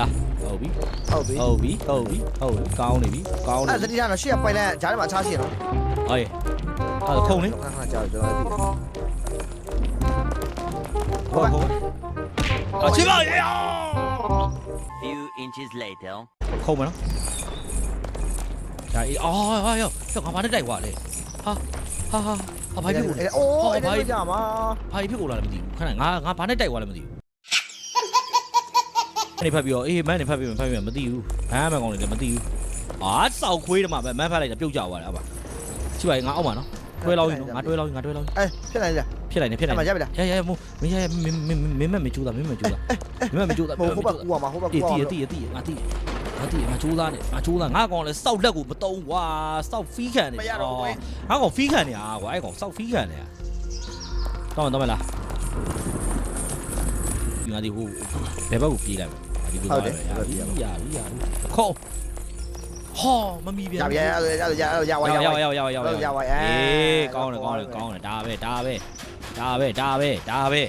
လာဟုတ်ပြီဟုတ်ပြီဟုတ်ပြီဟုတ်ပြီဟုတ်ပြီကောင်းနေပြီကောင်းနေအဲ့သပြီတိထားတော့ရှေ့ကပိုင်လန်ဂျားထဲမှာချားရှိရနော်ဟေးအဲ့ဒါခုံလေခဏခဏကြာကျွန်တော်လည်းသိတယ်ဟုတ်ဟုတ်အချီပါရေ Few inches later. ခုံမနော်ဒါအေးအော်ဟာယောယောငါဘာနဲ့တိုက်ွားလဲဟာဟာဟာဟာဘာဖြစ်လို့လဲအိုးအဲ့ဒါကြာမှာဘာဖြစ်လို့လာလဲမသိဘူးခဏငါငါဘာနဲ့တိုက်ွားလဲမသိဘူး နေဖတ်ပြီးတော့အေးမန်းနေဖတ်ပြီးမဖတ်ပြီးမသိဘူးဘာမှမကောင်းနေတယ်မသိဘူးအာစောက်ခွေးတမှာပဲမန်းဖတ်လိုက်တာပြုတ်ကြသွားတယ်အပါချိပါငါအောက်မှာနော်တွဲလောက်ရင်ငါတွဲလောက်ရင်ငါတွဲလောက်အဲဖြစ်နိုင်လားဖြစ်လိုက်နေဖြစ်လိုက်အဲ့မှာနေရပြီလားရရရမို့မင်းရရမင်းမင်းမင်းမမကျူးတာမင်းမကျူးတာမင်းမကျူးတာဟိုဟိုဘက်ကူမှာဟိုဘက်ကူတီမှာတီတီတီငါတီငါတီငါကျူးသားနေငါကျူးသားငါကောင်လဲစောက်လက်ကိုမတုံးကွာစောက်ဖီးခံနေမရတော့ဘူးငါကောင်ဖီးခံနေတာကွာအဲ့ကောင်စောက်ဖီးခံနေတာတော့တော့မလားငါဒီဟိုဘယ်ဘက်ကိုပြေးလိုက်မလဲ ဒီလိုပါပဲရပြီရပြီရပြီခေါဟောမမီပြန်ရပြီရရရရရဝါရရဝါရရရရရရဝါအဲအေးကောင်းတယ်ကောင်းတယ်ကောင်းတယ်ဒါပဲဒါပဲဒါပဲဒါပဲဒါပဲ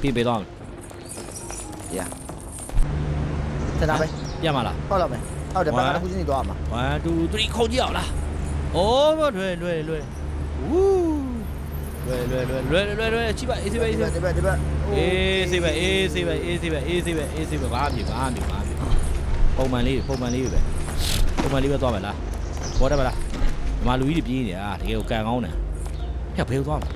ပြေးပေးတော့တနာပဲပြမလားဟုတ်လားမယ်ဟုတ်တယ်ဘာမှကူးချင်းနေတော့မှာ1 2 3ခုံကြည့်အောင်လားအိုးလွယ်လွယ်လွယ်ဝူး လွယ်လွယ်လွယ်လွယ်လွယ်လွယ်ချိပါအေးစေးပဲအေးစေးဒီဘက်ဒီဘက်အေးစေးပဲအေးစေးပဲအေးစေးပဲအေးစေးပဲအေးစေးပဲဘာမှမဖြစ်ဘာမှမဖြစ်ဘာမှမဖြစ်ပုံမှန်လေးပုံမှန်လေးပဲပုံမှန်လေးပဲသွားမယ်လားဘောတယ်မလားဒီမှာလူကြီးတွေပြေးနေတာတကယ်ကိုကန်ကောင်းတယ်ဟဲ့ဘယ်သွားမလဲ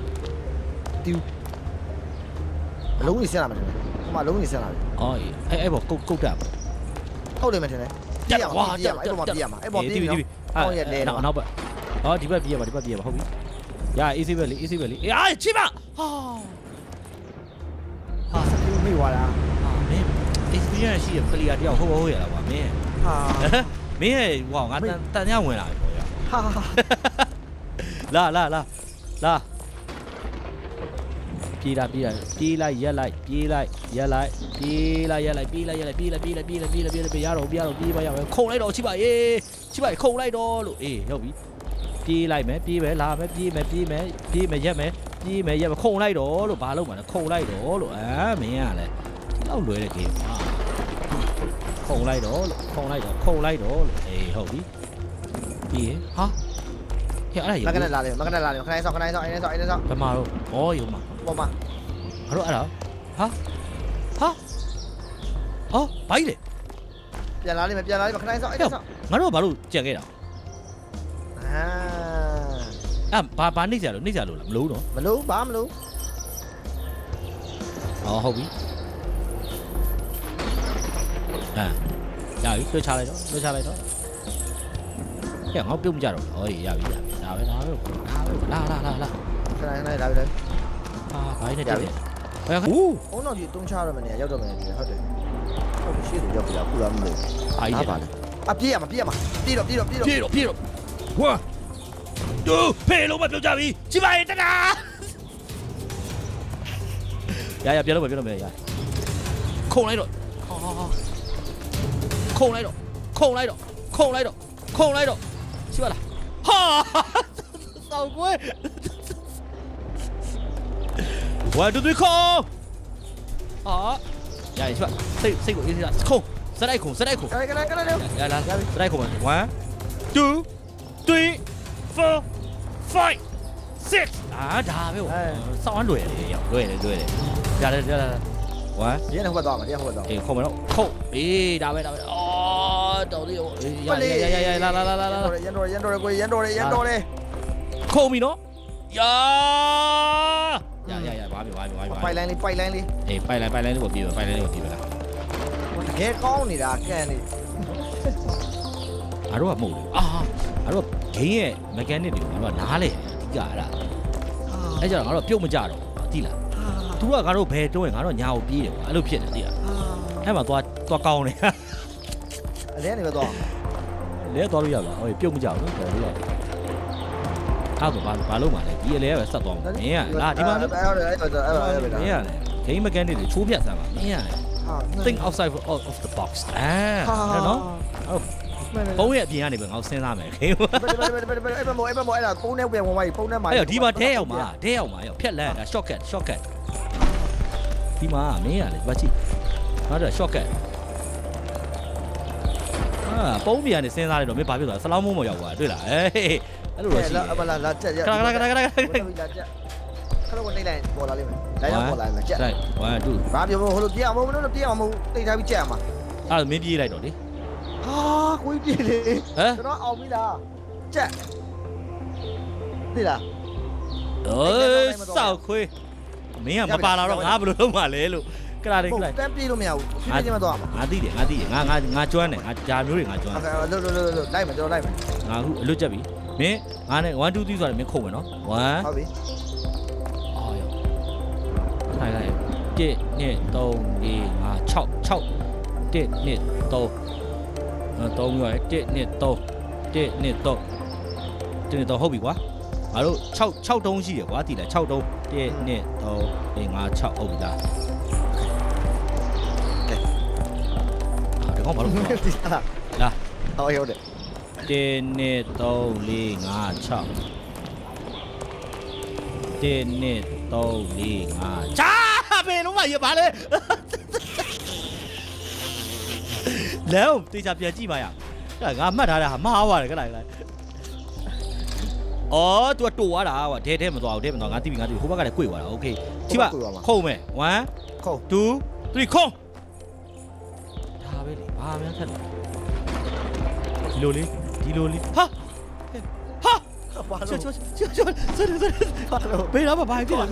အလုံးကြီးဆင်းလာမယ်ဟိုမှာအလုံးကြီးဆင်းလာပြီအော်အဲ့အဲ့ဘောကုတ်ကုတ်တက်ဟုတ်တယ်မယ်ထင်တယ်ပြရမှာပြရမှာအဲ့ပေါ်မှာပြရမှာအဲ့ပေါ်ပြပြီနော်ဟုတ်ရဲ့လဲတော့နောက်နောက်ဘက်ဟောဒီဘက်ပြေးရပါဒီဘက်ပြေးရပါဟုတ်ပြီ ရအေးစေးပဲလေအေးစေးပဲလေအေးအာချိပါဟာဟာစပူမိသွားတာမင်း experience ရှိရပလီယာတယောက်ဟုတ်ဟုတ်ရလားကွာမင်းဟာမင်းရဲ့ဟောငါတန်တန်ရဝင်လာပြီပေါ့ရဟာလာလာလာလာပြေးလာပြေးလာပြေးလိုက်ရက်လိုက်ပြေးလိုက်ရက်လိုက်ပြေးလိုက်ရက်လိုက်ပြေးလိုက်ရက်လိုက်ပြေးလိုက်ပြေးလိုက်ပြေးလိုက်ပြေးလိုက်ပြေးလိုက်ပြေးရတော့ပြေးရတော့ပြေးပါရမယ်ခုံလိုက်တော့ချိပါရေးချိပါခုံလိုက်တော့လို့အေးဟုတ်ပြီ ပြေးလိုက်မယ်ပြေးမယ်လာမယ်ပြေးမယ်ပြေးမယ်ပြေးမယ်ရက်မယ်ပြေးမယ်ရက်မယ်ခုံလိုက်တော့လို့ဘာလုပ်မှာလဲခုံလိုက်တော့လို့အာမင်းကလည်းဒီလောက်လွယ်တဲ့ game ပါခုံလိုက်တော့လို့ခုံလိုက်တော့ခုံလိုက်တော့လို့အေးဟုတ်ပြီပြေးဟာဟဲ့အဲ့ဒါမကရေနဲ့လာလေမကနဲ့လာလေခဏဆောက်ခဏဆောက်အဲ့ဆောက်အဲ့ဆောက်ဘယ်မှာတော့ဩယုံမှာပေါ်မှာငါတို့အဲ့ဒါဟာဟာအော်ဘာကြီးလဲပြန်လာလိမ့်မယ်ပြန်လာလိမ့်မယ်ခဏဆောက်အဲ့ဆောက်ငါတို့ကဘာလို့ကြံခဲ့တာအာ အဲ့ဘာဘာနှိမ့်ကြလို့နှိမ့်ကြလို့လားမလို့တော့မလို့ဘာမလို့အော်ဟုတ်ပြီအာရပြီတွေ့ချလိုက်တော့တွေ့ချလိုက်တော့ကဲငါပြုတ်မကြတော့ဟောရပြီရပြီဒါပဲဒါပဲဒါပဲလာလာလာလာခဏခဏလာပြီလေဟာဘာကြီးနဲ့တက်တယ်ဟဲ့ဟူးအုံးတော်ကြီးတုံးချရမယ်နေရောက်တော့မယ်ဒီဟုတ်တယ်ဟုတ်တယ်ရှေ့ကိုရောက်ပြီလားခုလားမလို့ဘာကြီးပါနဲ့လေအပြေးရမှာပြေးရမှာပြေးတော့ပြေးတော့ပြေးတော့ပြေတော့ပြေတော့ဝါဒူဖေးလုံးမပြုတ်ကြပြီချိပါရင်တတာရရပြန်လို့ပြ န်လို့ပြန်ရခုံလိုက်တော့ဟာခုံလိုက်တော့ခုံလိုက်တော့ခုံလိုက်တော့ခုံလိုက်တော့ရှိပါလားဟာစောက်ကွယ်1 2 3ခုံဟာရရရှိပါစိတ်စိတ်ကိုအေးစေးတာခုံစတိုက်ခုံစတိုက်ခုံကဲကဲကဲလေရလာစတိုက်ခုံ ပါ1 2 3 4 5 6အာဒါပဲစောင်းလွယ်တယ်ရောက်လွယ်တယ်လွယ်တယ်ရတယ်ရတယ်ဝမ်ဒီနေ့ဟိုဘက်သွားမှာဒီဟိုဘက်သွားအေးခုံမတော့ခုံအေးဒါပဲဒါပဲအော်တော်လေးရရရရလာလာလာလာလာရန်တော်ရန်တော်ကိုရန်တော်ရန်တော်လေခုံပြီနော်ယာရရရဘာပြီဘာပြီဘာပြီပိုက်လိုင်းလေးပိုက်လိုင်းလေးအေးပိုင်လိုက်ပိုင်လိုက်လေးကိုပြေးပိုင်လိုက်လေးကိုပြေးပါလားတကယ်ကောင်းနေတာကန်နေငါတို့ကမဟုတ်ဘူးအာငါတို့က ဂိမ်းရဲ့ mechanic တွေကိုငါတို့ကနားလေအဓိကအဲ့ဒါအဲ့ကြတော့ငါတို့ပြုတ်မကြတော့သိလားသူကငါတို့ဘယ်တွန်းရင်ငါတို့ညာကိုပြေးတယ်ကွာအဲ့လိုဖြစ်နေသိလားအဲ့မှာသွားသွားကောင်းတယ်အလဲနေပဲသွားလဲသွားလို့ရပါဟုတ်ပြုတ်မကြဘူးတော်လို့ရအဲ့တော့ဘာဘာလို့မှလဲဒီအလဲပဲဆက်သွားမှာမင်းကလာဒီမှာအဲ့ဒါအဲ့ဒါအဲ့ဒါအဲ့ဒါမင်းကလည်း game mechanic တွေချိုးပြတ်စမ်းပါမင်းကလည်း think outside of of the box အဲနော် ဘုံရဲ့အပြင်ကနေပဲငါတို့စဉ်းစားမယ် game ဘယ်ဘယ်ဘယ်ဘယ်ဘယ်အဲ့ဘမောအဲ့ဘမောအဲ့ဒါပုံနဲ့ပြန်ဝင်သွားပြီပုံနဲ့မှာအဲ့တော့ဒီမှာထဲရောက်မှာထဲရောက်မှာရောဖြက်လန့်တာ shortcut shortcut ဒီမှာမင်းကလည်းဘာကြည့်နောက်တော့ shortcut အာပုံးပြန်နေစဉ်းစားလိုက်တော့မင်းဘာဖြစ်သွားလဲဆလောင်းမိုးမရောက်သွားတွေ့လားအေးအဲ့လိုတော့ရှိလာအမလာလာချက်ရခဏခဏခဏခဏခဏလာချက်ခဏကနေလိုက်ပေါ်လာလိမ့်မယ်လိုက်တော့ပေါ်လာလိမ့်မယ်ချက် right 1 2ဘာပြောမဟိုလိုပြအောင်မဟုတ်လို့ပြအောင်မဟုတ်တိတ်ထားပြီးချက်အောင်ပါအဲ့ဒါမင်းပြေးလိုက်တော့လေဟာ ခွေးပြေးလေဟမ်ကျွန်တော်အောင်ပြီလားကြက်သိလားဟိုးစောက်ခွေးမင်းကမပါလာတော့ငါဘယ်လိုလုပ်မှာလဲလို့ကလာတယ်ကလာတန်းပြေးလို့မရဘူးဖြည်းဖြည်းချင်းမတော့မှာငါသိတယ်ငါသိတယ်ငါငါငါကျွမ်းတယ်ငါဂျာမျိုးတွေငါကျွမ်းတယ်ဟုတ်ကဲ့လို့လို့လို့လိုက်မယ်ကျွန်တော်လိုက်မယ်ငါအခုအလွတ်ချက်ပြီမင်းငါနဲ့1 2 3ဆိုတာမင်းခုတ်မယ်နော်1ဟုတ်ပြီအော်ရောထိုင်လိုက်1 2 3 4 5 6 6 1 2 3 3မျိုးရ1 2 3 1 2 3 1 2 3ဟုတ်ပြီကွာငါတို့6 6တုံးရှိတယ်ကွာတည်လား6တုံး1 2 3 4 5 6ဟုတ်ပြီလားအာဒီကောင်ဘာလို့ဒီလားလာဟုတ်ဟုတ်တယ်1 2 3 4 လုံးမရပါလဲလဲတေချာပြန်ကြည့်ပါရအဲ့ငါမှတ်ထားတာဟာမှားပါတယ်ခဏခဏအော် तू တူသွားတာကွာဒဲဒဲမသွားဘူးဒဲမသွားငါတိပြီငါတိပြီဟိုဘက်ကလည်း꿰သွားတာโอเคကြည့်ပါခုံမယ်1 ခုံ 2 3ခုံဒါပဲလေဘာမှမထက်တော့ဒီလိုလေးဒီလိုလေးဟာဟာ ဘာ ချော လို့ ချောချောချောချောချော ဘာလို့ ဘေးတော့ဘာဖြစ်လဲ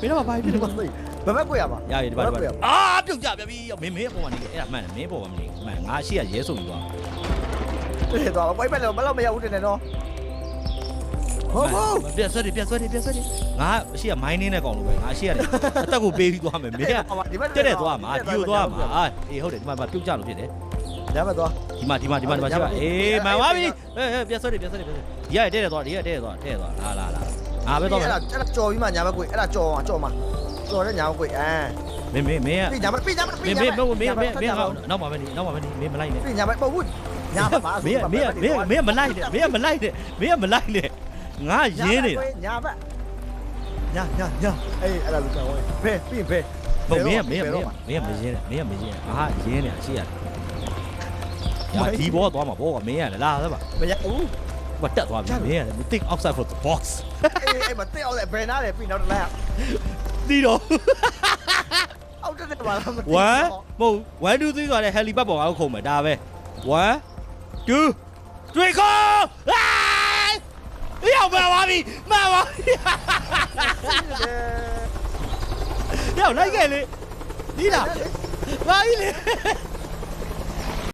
ဘေးတော့ဘာဖြစ်လဲ ဘာလို့ဘယ်ဘက်ကိုရပါ ရရဒီပါဒီပါအာပြုတ်ကြပြပြီမင်းမင်းအပေါ်မှာနေအဲ့ဒါမှန်တယ်မင်းပေါ်မှာမနေ မှန်ငါရှိရရဲဆိုပြီးသွားတွေ့တော့ဘိုက်ဘက်လည်းမလောက်မရဘူးတင်နေတော့ဟုတ်ဟုတ်ပြက်ဆွဲတယ်ပြက်ဆွဲတယ်ပြက်ဆွဲတယ်ငါရှိရမိုင်းနေတဲ့ကောင်လိုပဲငါရှိရတယ်အသက်ကိုပေးပြီးသွားမယ်မင်းကတက်တဲ့သွားမှာဒီလိုသွားမှာအာအေးဟုတ်တယ်ဒီမှာပြုတ်ကြလို့ဖြစ်တယ်ညမသွားဒီမှာဒီမှာဒီမှာဒီမှာရှိပါအေးမှန်ပါပြီဟဲ့ဟဲ့ပြက်ဆွဲတယ်ပြက်ဆွဲတယ်ပြက်ဆွဲဒီရတဲ့တဲ့သွားဒီရတဲ့တဲ့သွားတဲ့သွားလာလာလာငါပဲသွားမယ်အဲ့ဒါအဲ့ဒါကြော်ပြီးမှညာဘက်ကိုအဲ့ဒါကြော်မှာကြော်မှာကြော်တဲ့ညာဘက်ကိုအဲမ င်းမင်းမင်းကပြီးညာဘက်ပြီးညာဘက်မင်းမင်းမင်းမင်းမင်းမင်းနောက်ပါမယ်နောက်ပါမယ်မင်းမလိုက်နဲ့ပြီးညာဘက်ပုံဘူးညာဘက်ပါမင်းမင်းမင်းမင်းမလိုက်နဲ့မင်းမလိုက်နဲ့မင်းမလိုက်နဲ့ငါရင်းနေတာညာဘက်ညာညာညာအေးအဲ့ဒါကိုကြော်ဝင်ဖဲပြီးဖဲဟုတ်မင်းမင်းမင်းမင်းမရင်းနဲ့မင်းမရင်းနဲ့ငါရင်းနေတာရှိရတယ်ညာဒီဘောသွားမှာဘောကမင်းရတယ်လာသပါမရဘူးဘာတက်သွားပြီမင်းရတယ် think outside for the box အေးအေးမသိအောင်လေဘယ်နာလဲပြီးနောက်တစ်လိုက်ဒီ တော့အောက်တက်ပါလားမသိ1မဟုတ်1 2 3ဆိုတဲ့ helipad ပေါ်အောင်ခုံမယ်ဒါပဲ1 2 3 go ရောက်ပါပါပြီမှန်ပါပြီရောက်လိုက်ခဲ့လေဒီလားဘာကြီးလေ